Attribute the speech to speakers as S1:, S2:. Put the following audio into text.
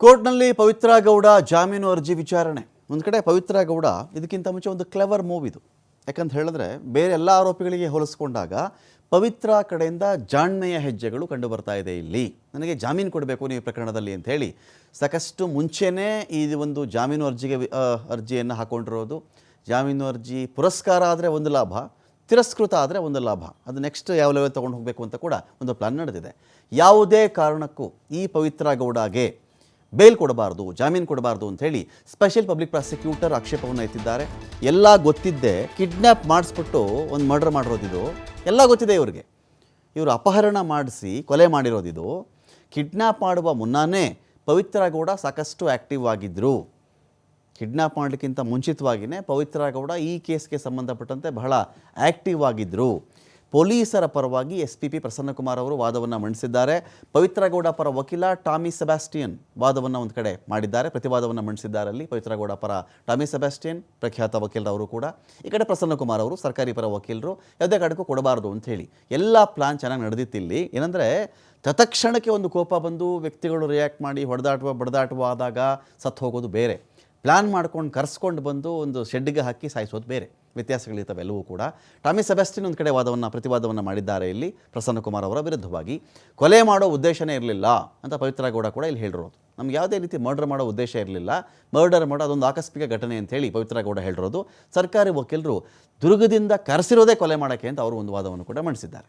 S1: ಕೋರ್ಟ್ನಲ್ಲಿ ಪವಿತ್ರ ಗೌಡ ಜಾಮೀನು ಅರ್ಜಿ ವಿಚಾರಣೆ. ಒಂದು ಕಡೆ ಪವಿತ್ರ ಗೌಡ, ಇದಕ್ಕಿಂತ ಮುಂಚೆ ಒಂದು ಕ್ಲೆವರ್ ಮೂವ್ ಇದು. ಯಾಕಂತ ಹೇಳಿದ್ರೆ, ಬೇರೆ ಎಲ್ಲ ಆರೋಪಿಗಳಿಗೆ ಹೋಲಿಸ್ಕೊಂಡಾಗ ಪವಿತ್ರ ಕಡೆಯಿಂದ ಜಾಣ್ಮೆಯ ಹೆಜ್ಜೆಗಳು ಕಂಡು ಬರ್ತಾ ಇದೆ ಇಲ್ಲಿ. ನನಗೆ ಜಾಮೀನು ಕೊಡಬೇಕು ನೀವು ಪ್ರಕರಣದಲ್ಲಿ ಅಂತ ಹೇಳಿ ಸಾಕಷ್ಟು ಮುಂಚೆನೇ ಈ ಒಂದು ಜಾಮೀನು ಅರ್ಜಿಗೆ ಅರ್ಜಿಯನ್ನು ಹಾಕೊಂಡಿರೋದು. ಜಾಮೀನು ಅರ್ಜಿ ಪುರಸ್ಕಾರ ಆದರೆ ಒಂದು ಲಾಭ, ತಿರಸ್ಕೃತ ಆದರೆ ಒಂದು ಲಾಭ. ಅದು ನೆಕ್ಸ್ಟ್ ಯಾವ ಲೆವೆಲ್ ತೊಗೊಂಡು ಹೋಗಬೇಕು ಅಂತ ಕೂಡ ಒಂದು ಪ್ಲಾನ್ ನಡೆದಿದೆ. ಯಾವುದೇ ಕಾರಣಕ್ಕೂ ಈ ಪವಿತ್ರ ಗೌಡಗೆ ಬೇಲ್ ಕೊಡಬಾರ್ದು, ಜಾಮೀನು ಕೊಡಬಾರ್ದು ಅಂತ ಹೇಳಿ ಸ್ಪೆಷಲ್ ಪಬ್ಲಿಕ್ ಪ್ರಾಸಿಕ್ಯೂಟರ್ ಆಕ್ಷೇಪವನ್ನು ಎತ್ತಿದ್ದಾರೆ. ಎಲ್ಲ ಗೊತ್ತಿದ್ದೆ ಕಿಡ್ನ್ಯಾಪ್ ಮಾಡಿಸ್ಬಿಟ್ಟು ಒಂದು ಮರ್ಡರ್ ಮಾಡಿರೋದಿದು ಎಲ್ಲ ಗೊತ್ತಿದೆ ಇವರಿಗೆ. ಇವರು ಅಪಹರಣ ಮಾಡಿಸಿ ಕೊಲೆ ಮಾಡಿರೋದಿದು ಕಿಡ್ನ್ಯಾಪ್ ಮಾಡುವ ಮುನ್ನಾನೇ ಪವಿತ್ರ ಗೌಡ ಸಾಕಷ್ಟು ಆ್ಯಕ್ಟಿವ್ ಆಗಿದ್ದರು ಕಿಡ್ನ್ಯಾಪ್ ಮಾಡಲಿಕ್ಕಿಂತ ಮುಂಚಿತವಾಗಿಯೇ ಪವಿತ್ರ ಗೌಡ ಈ ಕೇಸ್ಗೆ ಸಂಬಂಧಪಟ್ಟಂತೆ ಬಹಳ ಆ್ಯಕ್ಟಿವ್ ಆಗಿದ್ದರು ಪೊಲೀಸರ ಪರವಾಗಿ ಎಸ್ ಪಿ ಪಿ ಪ್ರಸನ್ನಕುಮಾರ್ ಅವರು ವಾದವನ್ನು ಮಂಡಿಸಿದ್ದಾರೆ. ಪವಿತ್ರಗೌಡ ಪರ ವಕೀಲ ಟಾಮಿ ಸೆಬಾಸ್ಟಿಯನ್ ವಾದವನ್ನು ಒಂದು ಕಡೆ ಮಾಡಿದ್ದಾರೆ. ಪ್ರತಿವಾದವನ್ನು ಮಂಡಿಸಿದ್ದಾರೆ ಅಲ್ಲಿ ಪವಿತ್ರಗೌಡ ಪರ ಟಾಮಿ ಸೆಬಾಸ್ಟಿಯನ್, ಪ್ರಖ್ಯಾತ ವಕೀಲರವರು ಕೂಡ. ಈ ಕಡೆ ಪ್ರಸನ್ನಕುಮಾರ್ ಅವರು ಸರ್ಕಾರಿ ಪರ ವಕೀಲರು, ಯಾವುದೇ ಕಾರಣಕ್ಕೂ ಕೊಡಬಾರ್ದು ಅಂತ ಹೇಳಿ ಎಲ್ಲ ಪ್ಲಾನ್ ಚೆನ್ನಾಗಿ ನಡೆದಿತ್ತಿಲ್ಲಿ. ಏನಂದರೆ ತತ್ಕ್ಷಣಕ್ಕೆ ಒಂದು ಕೋಪ ಬಂದು ವ್ಯಕ್ತಿಗಳು ರಿಯಾಕ್ಟ್ ಮಾಡಿ ಹೊಡೆದಾಟುವ, ಬಡದಾಟುವ ಆದಾಗ ಸತ್ತು ಹೋಗೋದು ಬೇರೆ. ಪ್ಲ್ಯಾನ್ ಮಾಡ್ಕೊಂಡು ಕರೆಸ್ಕೊಂಡು ಬಂದು ಒಂದು ಶೆಡ್ಗೆ ಹಾಕಿ ಸಾಯಿಸೋದು ಬೇರೆ. ವ್ಯತ್ಯಾಸಗಳಿರ್ತವೆ ಎಲ್ಲವೂ ಕೂಡ. ಟಾಮಿ ಸೆಬೆಸ್ಟಿನ್ ಒಂದು ಕಡೆ ವಾದವನ್ನು, ಪ್ರತಿವಾದವನ್ನು ಮಾಡಿದ್ದಾರೆ ಇಲ್ಲಿ ಪ್ರಸನ್ನಕುಮಾರ್ ಅವರ ವಿರುದ್ಧವಾಗಿ. ಕೊಲೆ ಮಾಡೋ ಉದ್ದೇಶನೇ ಇರಲಿಲ್ಲ ಅಂತ ಪವಿತ್ರ ಗೌಡ ಕೂಡ ಇಲ್ಲಿ ಹೇಳಿರೋದು. ನಮ್ಗೆ ಯಾವುದೇ ರೀತಿ ಮರ್ಡರ್ ಮಾಡೋ ಉದ್ದೇಶ ಇರಲಿಲ್ಲ. ಮರ್ಡರ್ ಮಾಡೋ ಅದೊಂದು ಆಕಸ್ಮಿಕ ಘಟನೆ ಅಂತ ಹೇಳಿ ಪವಿತ್ರ ಗೌಡ ಹೇಳಿರೋದು. ಸರ್ಕಾರಿ ವಕೀಲರು ದುರ್ಗದಿಂದ ಕರೆಸಿರೋದೇ ಕೊಲೆ ಮಾಡೋಕ್ಕೆ ಅಂತ ಅವರು ಒಂದು ವಾದವನ್ನು ಕೂಡ ಮಂಡಿಸಿದ್ದಾರೆ.